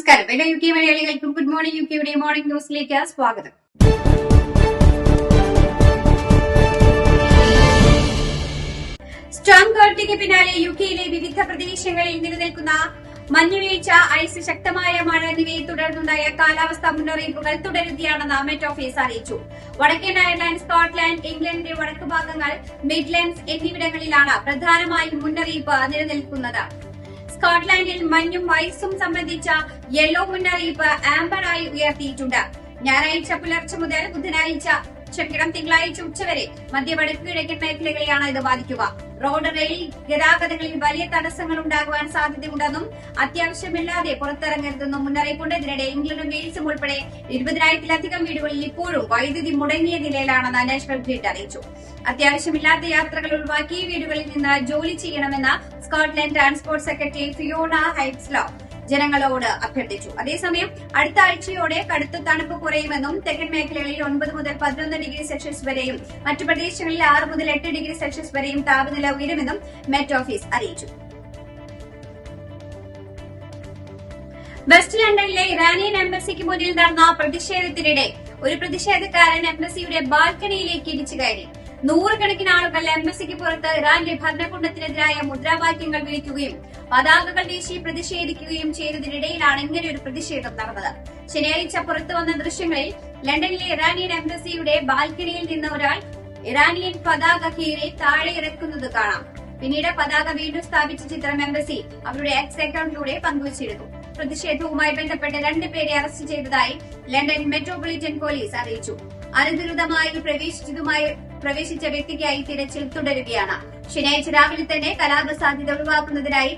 നമസ്കാരം. എല്ലാ U K മലയാളികൾക്കും ഗുഡ് മോർണിംഗ് യു കെയുടെ മോർണിംഗ് ന്യൂസിലേക്ക് സ്വാഗതം. സ്ട്രോങ് കോർട്ടിക്ക് പിന്നാലെ യു കെയിലെ വിവിധ പ്രദേശങ്ങളിൽ നിലനിൽക്കുന്ന മഞ്ഞുവീഴ്ച ഐസ് ശക്തമായ മഴ എന്നിവയെ തുടർന്നുണ്ടായ കാലാവസ്ഥാ മുന്നറിയിപ്പുകൾ തുടരുകയാണെന്ന് മെറ്റ് ഓഫീസ് അറിയിച്ചു. വടക്കൻ അയർലൻഡ് സ്കോട്ട്ലാൻഡ് ഇംഗ്ലണ്ടിന്റെ വടക്കു ഭാഗങ്ങൾ മിഡ്ലൻഡ്സ് എന്നിവിടങ്ങളിലാണ് പ്രധാനമായും മുന്നറിയിപ്പ് നിലനിൽക്കുന്നത്. സ്കോട്ട്ലാൻഡിൽ മഞ്ഞും ഐസും സംബന്ധിച്ച യെല്ലോ മുന്നറിയിപ്പ് ആംബറായി ഉയർത്തിയിട്ടുണ്ട്. ഞായറാഴ്ച പുലർച്ചെ മുതൽ ബുധനാഴ്ച ക്ഷമിക്കണം തിങ്കളാഴ്ച ഉച്ചവരെ മധ്യ വടക്ക് കിഴക്കൻ മേഖലകളെയാണ് ഇത് ബാധിക്കുക. റോഡ് റെയിൽ ഗതാഗതങ്ങളിൽ വലിയ തടസ്സങ്ങൾ ഉണ്ടാകുവാൻ സാധ്യതയുണ്ടെന്നും അത്യാവശ്യമില്ലാതെ പുറത്തിറങ്ങരുതെന്നും മുന്നറിയിപ്പുണ്ട്. ഇതിനിടെ ഇംഗ്ലണ്ടും വെയിൽസും ഉൾപ്പെടെ ഇരുപതിനായിരത്തിലധികം വീടുകളിൽ ഇപ്പോഴും വൈദ്യുതി മുടങ്ങിയ നിലയിലാണെന്ന് നാഷണൽ ഗ്രിഡ് അറിയിച്ചു അത്യാവശ്യമില്ലാത്ത യാത്രകൾ ഒഴിവാക്കി വീടുകളിൽ നിന്ന് ജോലി ചെയ്യണമെന്ന് സ്കോട്ട്ലൻഡ് ട്രാൻസ്പോർട്ട് സെക്രട്ടറി ഫിയോണ ഹൈറ്റ്സ്ലോ ജനങ്ങളോട് അഭ്യർത്ഥിച്ചു. അതേസമയം അടുത്ത ആഴ്ചയോടെ കടുത്ത തണുപ്പ് കുറയുമെന്നും തെക്കൻ മേഖലകളിൽ ഒൻപത് മുതൽ പതിനൊന്ന് ഡിഗ്രി സെൽഷ്യസ് വരെയും മറ്റു പ്രദേശങ്ങളിൽ ആറ് മുതൽ എട്ട് ഡിഗ്രി സെൽഷ്യസ് വരെയും താപനില ഉയരുമെന്നും മെറ്റ് ഓഫീസ് അറിയിച്ചു. വെസ്റ്റ് ലണ്ടനിലെ ഇറാനിയൻ എംബസിക്ക് മുന്നിൽ നടന്ന പ്രതിഷേധത്തിനിടെ ഒരു പ്രതിഷേധക്കാരൻ എംബസിയുടെ ബാൽക്കണിയിലേക്ക് ഇടിച്ചു കയറി. നൂറുകണക്കിന് ആളുകൾ എംബസിക്ക് പുറത്ത് ഇറാന്റെ ഭരണകൂടത്തിനെതിരായ മുദ്രാവാക്യങ്ങൾ വിളിക്കുകയും പതാകകൾ വീശി പ്രതിഷേധിക്കുകയും ചെയ്തതിനിടയിലാണ് ഇങ്ങനെ ഒരു പ്രതിഷേധം നടന്നത്. ശനിയാഴ്ച പുറത്തു വന്ന ദൃശ്യങ്ങളിൽ ലണ്ടനിലെ ഇറാനിയൻ എംബസിയുടെ ബാൽക്കണിയിൽ നിന്ന് ഒരാൾ ഇറാനിയൻ പതാക കീറി താഴെ ഇറക്കുന്നത് കാണാം. പിന്നീട് പതാക വീണ്ടും സ്ഥാപിച്ച ചിത്രം എംബസി അവരുടെ എക്സ് അക്കൌണ്ടിലൂടെ പങ്കുവച്ചിരുന്നു. പ്രതിഷേധവുമായി ബന്ധപ്പെട്ട് രണ്ടുപേരെ അറസ്റ്റ് ചെയ്തതായി ലണ്ടൻ മെട്രോപൊളിറ്റൻ പോലീസ് അറിയിച്ചു. അനധികൃതമായി പ്രവേശിച്ചതുമായി പ്രവേശിച്ച വ്യക്തിക്കായി തിരച്ചിൽ തുടരുകയാണ്. ശനിയാഴ്ച രാവിലെ തന്നെ കലാപ സാധ്യത ഒഴിവാക്കുന്നതിനായി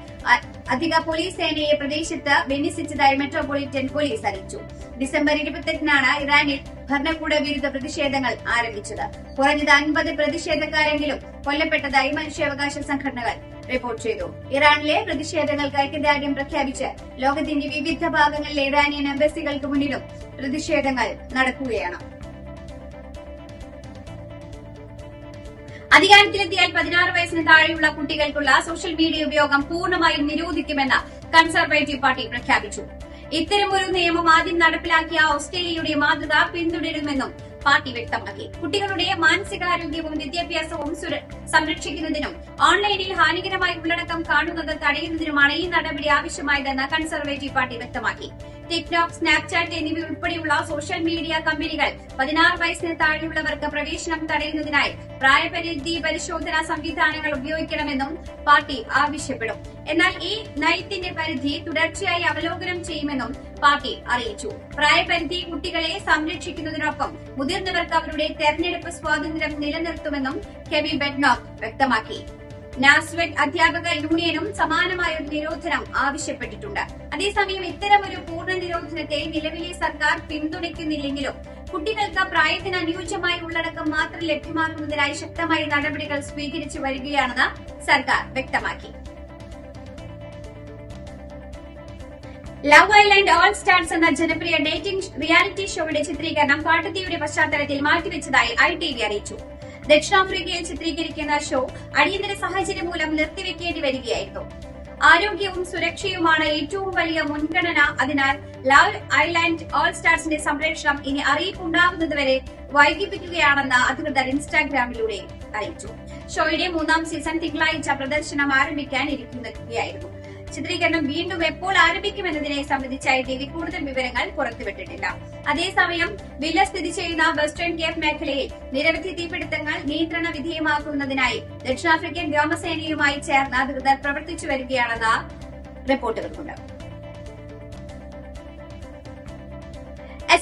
അധിക പോലീസ് സേനയെ പ്രദേശത്ത് വിന്യസിച്ചതായി മെട്രോപൊളിറ്റൻ പോലീസ് അറിയിച്ചു. ഡിസംബർ ഇരുപത്തെട്ടിനാണ് ഇറാനിൽ ഭരണകൂട വിരുദ്ധ പ്രതിഷേധങ്ങൾ ആരംഭിച്ചത്. കുറഞ്ഞത് അൻപത് പ്രതിഷേധക്കാരെങ്കിലും കൊല്ലപ്പെട്ടതായി മനുഷ്യാവകാശ സംഘടനകൾ റിപ്പോർട്ട് ചെയ്തു. ഇറാനിലെ പ്രതിഷേധങ്ങൾക്ക് ഐക്യദാർഢ്യം പ്രഖ്യാപിച്ച് ലോകത്തിന്റെ വിവിധ ഭാഗങ്ങളിലെ ഇറാനിയൻ എംബസികൾക്ക് മുന്നിലും പ്രതിഷേധങ്ങൾ നടക്കുകയാണ്. അധികാരത്തിലെത്തിയാൽ പതിനാറ് വയസ്സിന് താഴെയുള്ള കുട്ടികൾക്കുള്ള സോഷ്യൽ മീഡിയ ഉപയോഗം പൂർണമായും നിരോധിക്കുമെന്ന് കൺസർവേറ്റീവ് പാർട്ടി പ്രഖ്യാപിച്ചു. ഇത്തരമൊരു നിയമം ആദ്യം നടപ്പിലാക്കിയ ഓസ്ട്രേലിയയുടെ മാതൃക പിന്തുടരുമെന്നും പാർട്ടി വ്യക്തമാക്കി. കുട്ടികളുടെ മാനസികാരോഗ്യവും വിദ്യാഭ്യാസവും സംരക്ഷിക്കുന്നതിനും ഓൺലൈനിൽ ഹാനികരമായ ഉള്ളടക്കം കാണുന്നത് തടയുന്നതിനുമാണ് ഈ നടപടി ആവശ്യമായതെന്ന് കൺസർവേറ്റീവ് പാർട്ടി വ്യക്തമാക്കി. ടിക്ടോക്ക് സ്നാപ്ചാറ്റ് എന്നിവ ഉൾപ്പെടെയുള്ള സോഷ്യൽ മീഡിയ കമ്പനികൾ പതിനാറ് വയസ്സിന് താഴെയുള്ളവർക്ക് പ്രവേശനം തടയുന്നതിനായി പ്രായപരിധി പരിശോധനാ സംവിധാനങ്ങൾ ഉപയോഗിക്കണമെന്നും പാർട്ടി ആവശ്യപ്പെടും. എന്നാൽ ഈ നയത്തിന്റെ പരിധി തുടർച്ചയായി അവലോകനം ചെയ്യുമെന്നും പാർട്ടി അറിയിച്ചു. പ്രായപരിധി കുട്ടികളെ സംരക്ഷിക്കുന്നതിനൊപ്പം മുതിർന്നവർക്ക് അവരുടെ തെരഞ്ഞെടുപ്പ് സ്വാതന്ത്ര്യം നിലനിർത്തുമെന്നും കെവി ബെഡ്നോക്ക് വ്യക്തമാക്കി. നാസ്വെഡ് അധ്യാപക യൂണിയനും സമാനമായ ഒരു നിരോധനം ആവശ്യപ്പെട്ടിട്ടുണ്ട്. അതേസമയം ഇത്തരം ഒരു പൂർണ നിരോധനത്തെ നിലവിലെ സർക്കാർ പിന്തുണയ്ക്കുന്നില്ലെങ്കിലും കുട്ടികൾക്ക് പ്രായത്തിന് അനുയോജ്യമായ ഉള്ളടക്കം മാത്രം ലഭ്യമാക്കുന്നതിനായി ശക്തമായ നടപടികൾ സ്വീകരിച്ചു വരികയാണെന്ന് സർക്കാർ വ്യക്തമാക്കി. ലവ് ഐലൻഡ് ഓൾ സ്റ്റാർസ് എന്ന ജനപ്രിയ ഡേറ്റിംഗ് റിയാലിറ്റി ഷോയുടെ ചിത്രീകരണം കാട്ടുതീയുടെ പശ്ചാത്തലത്തിൽ മാറ്റിവെച്ചതായി ഐ ടി വി അറിയിച്ചു. ദക്ഷിണാഫ്രിക്കയിൽ ചിത്രീകരിക്കുന്ന ഷോ അടിയന്തര സാഹചര്യം മൂലം നിർത്തിവെക്കേണ്ടി വരികയായിരുന്നു. ആരോഗ്യവും സുരക്ഷയുമാണ് ഏറ്റവും വലിയ മുൻഗണന. അതിനാൽ ലവ് ഐലാൻഡ് ഓൾ സ്റ്റാർസിന്റെ സംരക്ഷണം ഇനി അറിയിപ്പുണ്ടാകുന്നതുവരെ വൈകിപ്പിക്കുകയാണെന്ന് അധികൃതർ ഇൻസ്റ്റാഗ്രാമിലൂടെ അറിയിച്ചു. ഷോയുടെ മൂന്നാം സീസൺ തിങ്കളാഴ്ച പ്രദർശനം ആരംഭിക്കാൻ ഇരിക്കുകയായിരുന്നു ചിത്രീകരണം വീണ്ടും എപ്പോൾ ആരംഭിക്കുമെന്നതിനെ സംബന്ധിച്ച് ഐ ടി കൂടുതൽ വിവരങ്ങൾ പുറത്തുവിട്ടിട്ടില്ല. അതേസമയം വില്ല സ്ഥിതി ചെയ്യുന്ന വെസ്റ്റേൺ കേപ്പ് മേഖലയിൽ നിരവധി തീപിടുത്തങ്ങൾ നിയന്ത്രണ വിധേയമാക്കുന്നതിനായി ദക്ഷിണാഫ്രിക്കൻ വ്യോമസേനയുമായി ചേർന്ന് അധികൃതർ പ്രവർത്തിച്ചു വരികയാണെന്ന് റിപ്പോർട്ടുകളുണ്ട്.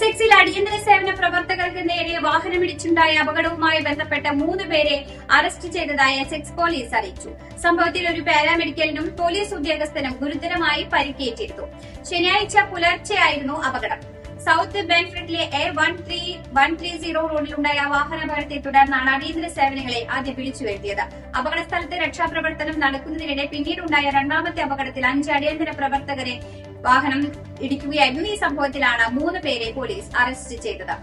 എസെക്സിൽ അടിയന്തര സേവന പ്രവർത്തകർക്ക് നേരെ വാഹനമിടിച്ചുണ്ടായ അപകടവുമായി ബന്ധപ്പെട്ട മൂന്ന് പേരെ അറസ്റ്റ് ചെയ്തതായി എസ് എക്സ് പോലീസ് അറിയിച്ചു. സംഭവത്തിൽ ഒരു പാരാമെഡിക്കലിനും പോലീസ് ഉദ്യോഗസ്ഥനും ഗുരുതരമായി പരിക്കേറ്റിരുന്നു. ശനിയാഴ്ച പുലർച്ചെയായിരുന്നു അപകടം. South ബെൻഫ്രിഡിലെ A one three one three zero റോഡിലുണ്ടായ വാഹനാപകടത്തെ തുടർന്നാണ് അടിയന്തര സേവനങ്ങളെ ആദ്യം വിളിച്ചു വരുത്തിയത്. അപകട സ്ഥലത്ത് രക്ഷാപ്രവർത്തനം നടക്കുന്നതിനിടെ പിന്നീടുണ്ടായ രണ്ടാമത്തെ അപകടത്തിൽ അഞ്ച് അടിയന്തര പ്രവർത്തകരെ വാഹനം ഇടിക്കുകയായിരുന്നു. ഈ സംഭവത്തിലാണ് മൂന്ന് പേരെ പോലീസ് അറസ്റ്റ് ചെയ്തത്.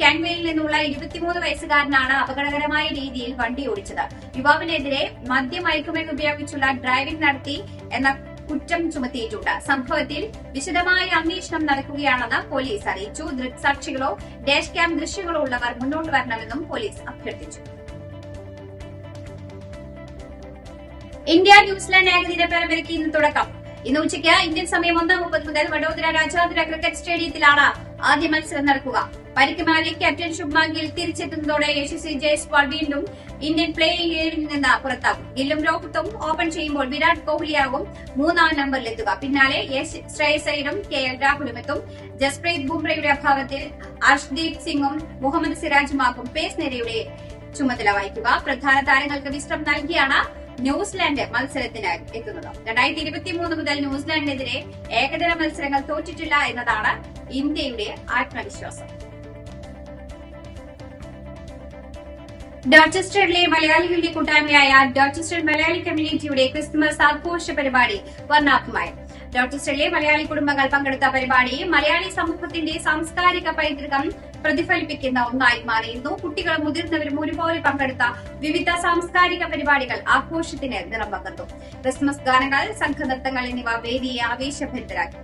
കാൻവയിൽ നിന്നുള്ള ഇരുപത്തിമൂന്ന് വയസ്സുകാരനാണ് അപകടകരമായ രീതിയിൽ വണ്ടി ഓടിച്ചത്. യുവാവിനെതിരെ മദ്യമയക്കുമെന്ന് ഉപയോഗിച്ചുള്ള ഡ്രൈവിംഗ് നടത്തി എന്ന കുറ്റം ചുമത്തിയിട്ടുണ്ട്. സംഭവത്തിൽ വിശദമായ അന്വേഷണം നടക്കുകയാണെന്ന് പോലീസ് അറിയിച്ചു. ദൃക്സാക്ഷികളോ ഡാഷ് ക്യാം ദൃശ്യങ്ങളോ ഉള്ളവർ മുന്നോട്ട് വരണമെന്നും പോലീസ് അഭ്യർത്ഥിച്ചു. ഇന്ത്യ ന്യൂസിലാൻഡ് ഏകദിന പരമ്പരയ്ക്ക് ഇന്ന് തുടക്കം. ഇന്ന് ഉച്ചയ്ക്ക് ഇന്ത്യൻ സമയം ഒന്നാം മുപ്പത് മുതൽ വഡോദര രാജ്യാന്തര ക്രിക്കറ്റ് സ്റ്റേഡിയത്തിലാണ് ആദ്യ മത്സരം നടക്കുക. പരിക്കുമാരി ക്യാപ്റ്റൻ ശുഭ്മാൻ ഗിൽ തിരിച്ചെത്തുന്നതോടെ യശസ്വി ജയ്സ്വാൾ വീണ്ടും ഇന്ത്യൻ പ്ലേയിംഗ് ഏഴിൽ നിന്ന് പുറത്താകും. ഗില്ലും രോഹിത്തും ഓപ്പൺ ചെയ്യുമ്പോൾ വിരാട് കോഹ്ലിയാകും മൂന്നാം നമ്പറിലെത്തുക പിന്നാലെ ശ്രേയസ് അയ്യരും കെ എൽ രാഹുലും എത്തും. ജസ്പ്രീത് ബുംറയുടെ അഭാവത്തിൽ അർഷ്ദീപ് സിംഗും മുഹമ്മദ് സിറാജുമാകും പേസ് നിരയുടെ ചുമതല വഹിക്കുക. പ്രധാന താരങ്ങൾക്ക് വിശ്രം നൽകിയാണ് ന്യൂസിലാൻഡ് മത്സരത്തിന് എത്തുന്നത്. രണ്ടായിരത്തി ഇരുപത്തിമൂന്ന് മുതൽ ന്യൂസിലാൻഡിനെതിരെ ഏകദിന മത്സരങ്ങൾ തോറ്റിട്ടില്ല എന്നതാണ് ഇന്ത്യയുടെ ആത്മവിശ്വാസം. ഡോച്ചസ്റ്ററിലെ മലയാളികളുടെ കൂട്ടായ്മയായ ഡോച്ചസ്റ്റർ മലയാളി കമ്മ്യൂണിറ്റിയുടെ ക്രിസ്തുമസ് ആഘോഷ പരിപാടി വർണാഭമായി. ഡോച്ചസ്റ്ററിലെ മലയാളി കുടുംബങ്ങൾ പങ്കെടുത്ത പരിപാടി മലയാളി സമൂഹത്തിന്റെ സാംസ്കാരിക പൈതൃകം പ്രതിഫലിപ്പിക്കുന്ന ഒന്നായി മാറിയിരുന്നു. കുട്ടികളും മുതിർന്നവരും ഒരുപോലെ പങ്കെടുത്ത വിവിധ സാംസ്കാരിക പരിപാടികൾ ആഘോഷത്തിന് നിറം പകർന്നു. ക്രിസ്മസ് ഗാനങ്ങൾ സംഘനൃത്തങ്ങൾ എന്നിവ വേദിയെ ആവേശഭരിതരാക്കി.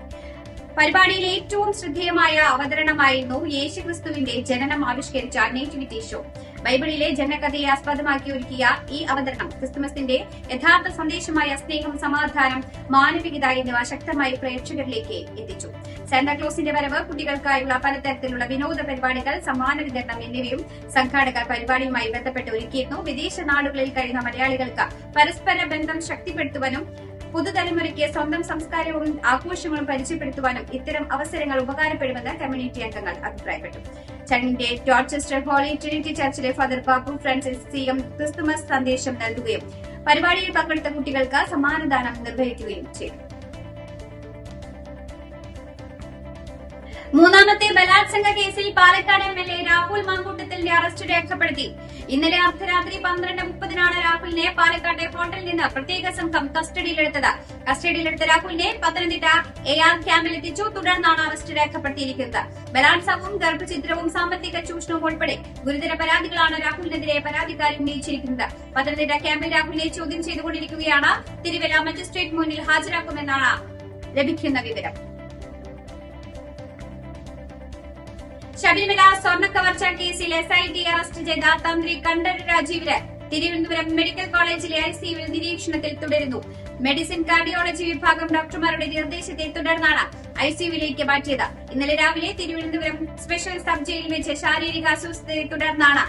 പരിപാടിയിൽ ഏറ്റവും ശ്രദ്ധേയമായ അവതരണമായിരുന്നു യേശുക്രിസ്തുവിന്റെ ജനനം ആവിഷ്കരിച്ച നേറ്റിവിറ്റി ഷോ ബൈബിളിലെ ജനകഥയെ ആസ്പദമാക്കി ഒരുക്കിയ ഈ അവതരണം ക്രിസ്തുമസിന്റെ യഥാർത്ഥ സന്ദേശമായ സ്നേഹം സമാധാനം മാനവികത എന്നിവ ശക്തമായി പ്രേക്ഷകരിലേക്ക് എത്തിച്ചു. സാന്താക്ലോസിന്റെ വരവ് കുട്ടികൾക്കായുള്ള പലതരത്തിലുള്ള വിനോദ പരിപാടികൾ സമ്മാന വിതരണം എന്നിവയും സംഘാടകർ പരിപാടിയുമായി ബന്ധപ്പെട്ട് ഒരുക്കിയിരുന്നു. വിദേശ നാടുകളിൽ കഴിയുന്ന മലയാളികൾക്ക് പരസ്പര ബന്ധം ശക്തിപ്പെടുത്തുവാനും പുതുതലമുറയ്ക്ക് സ്വന്തം സംസ്കാരവും ആഘോഷങ്ങളും പരിചയപ്പെടുത്തുവാനും ഇത്തരം അവസരങ്ങൾ ഉപകാരപ്പെടുമെന്ന് കമ്മ്യൂണിറ്റി അംഗങ്ങൾ അഭിപ്രായപ്പെട്ടു. ചടങ്ങിന്റെ Dorchester holy Trinity ചർച്ചിലെ father Babu Francis C M Christmas സന്ദേശം നൽകുകയും പരിപാടിയിൽ പങ്കെടുത്ത കുട്ടികൾക്ക് സമ്മാനദാനം നിർവഹിക്കുകയും ചെയ്തു. മൂന്നാമത്തെ ബലാത്സംഗ കേസിൽ Palakkad M L A Rahul മാങ്കൂട്ടത്തിന്റെ arrest രേഖപ്പെടുത്തി. ഇന്നലെ അർദ്ധരാത്രി പന്ത്രണ്ട് മുപ്പതിനാണ് രാഹുലിനെ പാലക്കാട്ടെ ഹോട്ടലിൽ നിന്ന് പ്രത്യേക സംഘം കസ്റ്റഡിയിലെടുത്തത്. കസ്റ്റഡിയിലെടുത്ത രാഹുലിനെ പത്തനംതിട്ട എ ആർ ക്യാമ്പിലെത്തിച്ചു തുടർന്നാണ് അറസ്റ്റ് രേഖപ്പെടുത്തിയിരിക്കുന്നത്. ബലാത്സംഗവും ഗർഭഛിദ്രവും സാമ്പത്തിക ചൂഷണവും ഉൾപ്പെടെ ഗുരുതര പരാതികളാണ് രാഹുലിനെതിരെ പരാതിക്കാരി ഉന്നയിച്ചിരിക്കുന്നത്. പത്തനംതിട്ട ക്യാമ്പിൽ രാഹുലിനെ ചോദ്യം ചെയ്തുകൊണ്ടിരിക്കുകയാണ്. തിരുവല്ല മജിസ്ട്രേറ്റ് മുന്നിൽ ഹാജരാക്കുമെന്നാണ് ലഭിക്കുന്ന വിവരം. ശബരിമല സ്വർണ കവർച്ച കേസിൽ എസ് ഐ ടി അറസ്റ്റ് ചെയ്ത തന്ത്രി കണ്ഠര് രാജീവിന് തിരുവനന്തപുരം മെഡിക്കൽ കോളേജിലെ ഐസിയുവിൽ നിരീക്ഷണത്തിൽ തുടരുന്നു. മെഡിസിൻ കാർഡിയോളജി വിഭാഗം ഡോക്ടർമാരുടെ നിർദ്ദേശത്തെ തുടർന്നാണ് ഐസിയുവിലേക്ക് മാറ്റിയത്. ഇന്നലെ രാവിലെ തിരുവനന്തപുരം സ്പെഷ്യൽ സബ് ജയിലിൽ വെച്ച് ശാരീരിക അസ്വസ്ഥതയെ തുടർന്നാണ്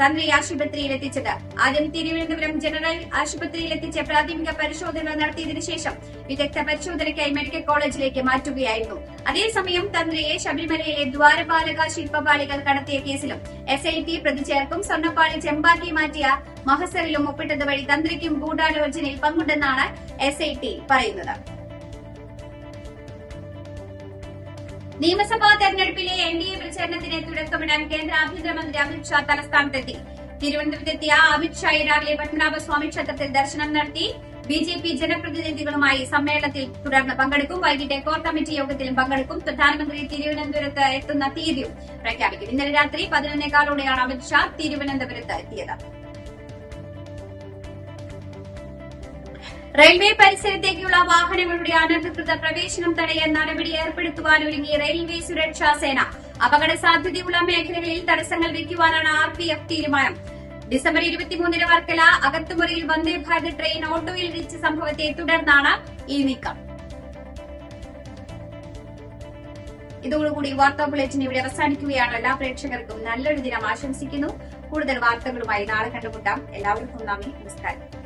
തന്ത്രി ആശുപത്രിയിൽ എത്തിച്ചത്. ആദ്യം തിരുവനന്തപുരം ജനറൽ ആശുപത്രിയിൽ എത്തിച്ച് പ്രാഥമിക പരിശോധന നടത്തിയതിനു ശേഷം വിദഗ്ധ പരിശോധനയ്ക്കായി മെഡിക്കൽ കോളേജിലേക്ക് മാറ്റുകയായിരുന്നു. അതേസമയം തന്ത്രിയെ ശബരിമലയിലെ ദ്വാരപാലക ശില്പപാളികൾ കടത്തിയ കേസിലും എസ് ഐ ടി പ്രതി ചേർക്കും സ്വർണപ്പാളി ചെമ്പാക്കി മാറ്റിയ മഹസറിലും ഒപ്പിട്ടത് വഴി തന്ത്രിക്കും ഗൂഢാലോചനയിൽ പങ്കുണ്ടെന്നാണ് എസ് ഐ ടി പറയുന്നത്. നിയമസഭാ തെരഞ്ഞെടുപ്പിലെ എൻ ഡി എ പ്രചരണത്തിന് തുടക്കമിടാൻ കേന്ദ്ര ആഭ്യന്തരമന്ത്രി അമിത്ഷാ തലസ്ഥാനത്തെത്തി. തിരുവനന്തപുരത്തെത്തിയ അമിത്ഷായി രാവിലെ പത്മനാഭസ്വാമി ക്ഷേത്രത്തിൽ ദർശനം നടത്തി ബി ജെ പി ജനപ്രതിനിധികളുമായി സമ്മേളനത്തിൽ തുടർന്ന് പങ്കെടുക്കും. വൈകിട്ട് കോർ കമ്മിറ്റി യോഗത്തിലും പങ്കെടുക്കും. പ്രധാനമന്ത്രി തിരുവനന്തപുരത്ത് എത്തുന്ന തീയതിയും പ്രഖ്യാപിക്കും. ഇന്നലെ രാത്രി പതിനൊന്നേകാലോടെയാണ് അമിത്ഷാ തിരുവനന്തപുരത്ത് എത്തിയത്. റെയിൽവേ പരിസരത്തേക്കുള്ള വാഹനങ്ങളുടെ അനധികൃത പ്രവേശനം തടയാൻ നടപടി ഏർപ്പെടുത്തുവാനൊരുങ്ങി റെയിൽവേ സുരക്ഷാ സേന. അപകട സാധ്യതയുള്ള മേഖലകളിൽ തടസ്സങ്ങൾ വയ്ക്കുവാനാണ് ആർ പി എഫ് തീരുമാനം. ഡിസംബർ ഇരുപത്തിമൂന്നിന് വർക്കല അകത്തുമുറിയിൽ വന്ദേ ഭാരത് ട്രെയിൻ ഓട്ടോയിൽ ഇടിച്ച സംഭവത്തെ തുടർന്നാണ് ഈ നീക്കം. ഇതോടുകൂടി വാർത്താ ബുള്ളറ്റിൻ ഇവിടെ അവസാനിക്കുകയാണ്. എല്ലാ പ്രേക്ഷകർക്കും നല്ലൊരു ദിനം ആശംസിക്കുന്നു. കൂടുതൽ വാർത്തകളുമായി നാളെ കണ്ടുമുട്ടാം. എല്ലാവർക്കും നന്ദി. നമസ്കാരം.